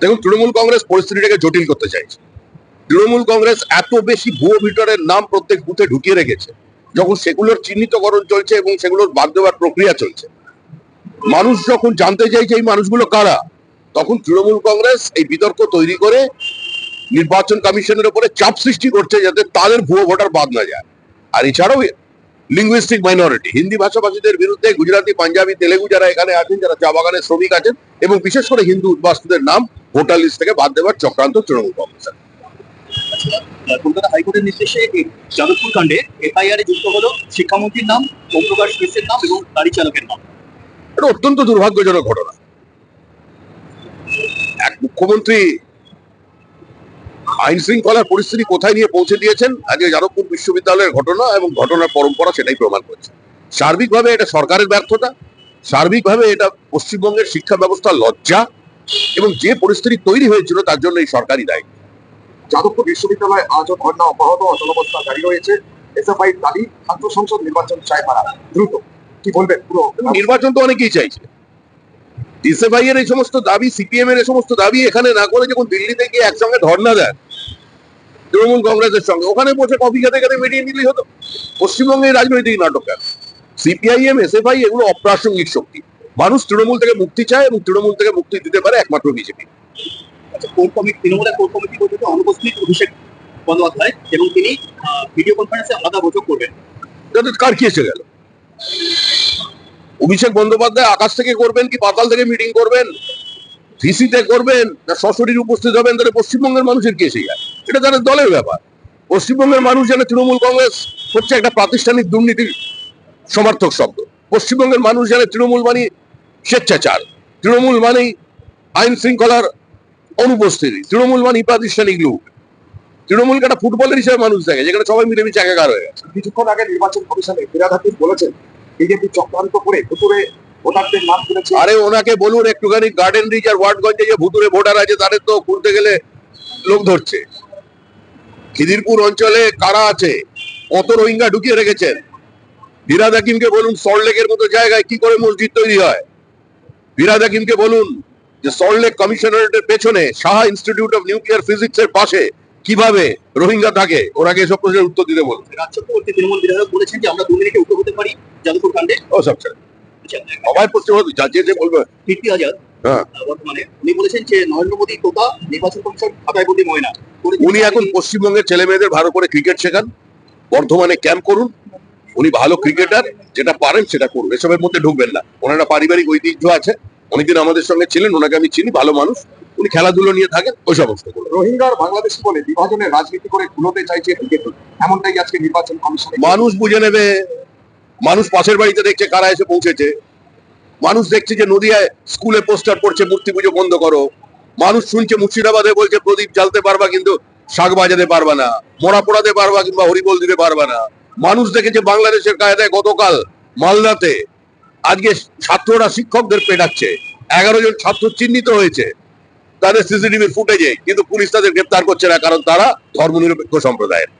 দেখুন, তৃণমূল কংগ্রেস পরিস্থিতিটাকে জটিল করতে চাইছে। তৃণমূল কংগ্রেস এত বেশি ভুয়ো ভিতরের নাম প্রত্যেক বুথে ঢুকিয়ে রেখেছে, যখন সেগুলোর চিহ্নিতকরণ চলছে এবং সেগুলোর বাদ দেওয়ার প্রক্রিয়া চলছে। মানুষ যখন জানতে চাইছে এই মানুষগুলো কারা, তখন তৃণমূল কংগ্রেস এই বিতর্ক তৈরি করে নির্বাচন কমিশনের উপরে চাপ সৃষ্টি করছে যাতে তাদের ভুয়ো ভোটার বাদ না যায়। আর এছাড়াও লিঙ্গুইস্টিক মাইনরিটি হিন্দি ভাষাভাষীদের বিরুদ্ধে গুজরাটি পাঞ্জাবি তেলেগু যারা এখানে আছেন যারা চা বাগানের শ্রমিক আছেন এবং বিশেষ করে হিন্দু উদ্বাস্তুদের নাম ভোটার লিস্ট থেকে বাদ দেওয়ার চক্রান্ত তৃণমূল কংগ্রেসের কলকাতা হাইকোর্টের নির্দেশে যাদবপুর কাণ্ডে এফআইআর এ যুক্ত হলো শিক্ষামন্ত্রীর নাম ওমপ্রকাশ মিশ্রের নাম এবং গাড়ি চালকের নাম। এটা অত্যন্ত দুর্ভাগ্যজনক ঘটনা। এক মুখ্যমন্ত্রী আইন শৃঙ্খলার পরিস্থিতি কোথায় নিয়ে পৌঁছে দিয়েছেন? আজকে যাদবপুর বিশ্ববিদ্যালয়ের ঘটনা এবং ঘটনার পরম্পরা সেটাই প্রমাণ করছে। সার্বিকভাবে এটা সরকারের ব্যর্থতা, সার্বিকভাবে এটা পশ্চিমবঙ্গের শিক্ষা ব্যবস্থার লজ্জা এবং যে পরিস্থিতি তৈরি হয়েছিল তার জন্য এই সরকারই দায়ী। যাদবপুর বিশ্ববিদ্যালয়ে আজও ধর্ণা অব্যাহত অচলাবস্থা জারি রয়েছে। এসএফআই দাবি, ছাত্র সংসদ নির্বাচন চায় তারা দ্রুত। কি বলবেন পুরো? নির্বাচন তো অনেকেই চাইছে। এসএফআই এর এই সমস্ত দাবি, সিপিএম এর এই সমস্ত দাবি এখানে না করে যখন দিল্লিতে গিয়ে একসঙ্গে ধর্ণা দেন তৃণমূল কংগ্রেসের সঙ্গে। ওখানে বসে কফি খেতে খেতে মিটিয়ে নিলেই হতো। পশ্চিমবঙ্গে এই রাজনৈতিক নাটক কেন সিপিআইএম এসএফআই এগুলো অপ্রাসঙ্গিক শক্তি। মানুষ তৃণমূল থেকে মুক্তি চায় এবং তৃণমূল থেকে মুক্তি দিতে পারে একমাত্র বিজেপি। আচ্ছা কোর কমিটি তৃণমূলের কোর কমিটি বৈঠকে অনুপস্থিত অভিষেক বন্দ্যোপাধ্যায় এবং তিনি আহ, ভিডিও কনফারেন্সে আলাদা বৈঠক করবেন। কার কি এসে গেল? অভিষেক বন্দ্যোপাধ্যায় আকাশ থেকে করবেন কি পাতাল থেকে মিটিং করবেন? ভিসিতে করবেন? না সশরীর উপস্থিত হবেন? তাহলে পশ্চিমবঙ্গের মানুষের কি এসে যায় এটা তাদের দলের ব্যাপার। পশ্চিমবঙ্গের মানুষ জানে তৃণমূল কংগ্রেস হচ্ছে একটা প্রাতিষ্ঠানিক দুর্নীতির সমর্থক শব্দ। পশ্চিমবঙ্গের মানুষ জানে তৃণমূল মানে স্বেচ্ছাচার। তৃণমূল মানেই আইন শৃঙ্খলার অনুপস্থিতি। তৃণমূল মানে প্রাতিষ্ঠানিক লোক তৃণমূলকে একটা ফুটবলের হিসেবে মানুষ দেখে যেখানে সবাই মিলেমিশে একাকার হয়ে গেছে। কিছুক্ষণ আগে নির্বাচন কমিশনে ফিরাদ হাফিজ বলেছেন বিজেপি চক্রান্ত করে ভুতুরে ভোটারদের নাম তুলেছে আরে ওনাকে বলুন একটুখানি গার্ডেন রিচ আর ওয়ার্ডগঞ্জে যে ভুতুরে ভোটার আছে তাদের তো খুলতে গেলে লোক ধরছে। খিদিরপুর অঞ্চলে কারা আছে? কত রোহিঙ্গা ঢুকিয়ে রেখেছেন? ফিরাদ হাকিমকে বলুন সল্টলেকের মতো জায়গায় কি করে মসজিদ তৈরি হয়? ফিরাদ হাকিমকে বলুন যে সল্টলেক কমিশনারেটের পেছনে Saha institute of nuclear physics এর পাশে কীভাবে রোহিঙ্গা থাকে? ওরা ওনাকে এসব প্রশ্নের উত্তর দিতে বলুন। তৃণমূল বিধায়ক বলেছেন যে আমরা দু মিনিটে উত্তর হতে পারি যাদবপুর কাণ্ডে। ও সব আচ্ছা সবাই যা বলবে। কীর্তি আজাদ হ্যাঁ। বর্তমানে। উনি বলেছেন যে নরেন্দ্র মোদী তোতা নির্বাচন কমিশন খাতায় বন্দি ময়না। উনি এখন পশ্চিমবঙ্গের ছেলে মেয়েদের ভালো করে ক্রিকেট শেখান। বর্ধমানে ক্যাম্প করুন। উনি ভালো ক্রিকেটার যেটা পারেন সেটা করুন। এসবের মধ্যে ঢুকবেন না। ওনার পারিবারিক ঐতিহ্য আছে। অনেকদিন আমাদের সঙ্গে ছিলেন ওনাকে আমি চিনি ভালো মানুষ। উনি খেলাধুলো নিয়ে থাকেন ওই সমস্ত রোহিঙ্গার বাংলাদেশি বলে বিভাজনের রাজনীতি করে কুলোতে চাইছে বিজেপি এমনটাই আজকে নির্বাচন কমিশনে। মানুষ বুঝে নেবে মানুষ পাশের বাড়িতে দেখছে কারা এসে পৌঁছেছে। মানুষ দেখছে যে নদিয়ায় স্কুলে পোস্টার পড়ছে মূর্তি পুজো বন্ধ করো। মানুষ শুনছে মুর্শিদাবাদে বলছে প্রদীপ জ্বালতে পারবা কিন্তু শাক বাজাতে পারবা না মোড়া পোড়াতে পারবা কিংবা হরিবল দিতে পারবা না। মানুষ দেখেছে বাংলাদেশের কায়দায় গতকাল মালদাতে আজকে ছাত্ররা শিক্ষকদের পেটাচ্ছে, এগারো জন ছাত্র চিহ্নিত হয়েছে, তাদের সিসিটিভির ফুটেজে, কিন্তু পুলিশ তাদের গ্রেপ্তার করছে না, কারণ তারা ধর্মনিরপেক্ষ সম্প্রদায়ের।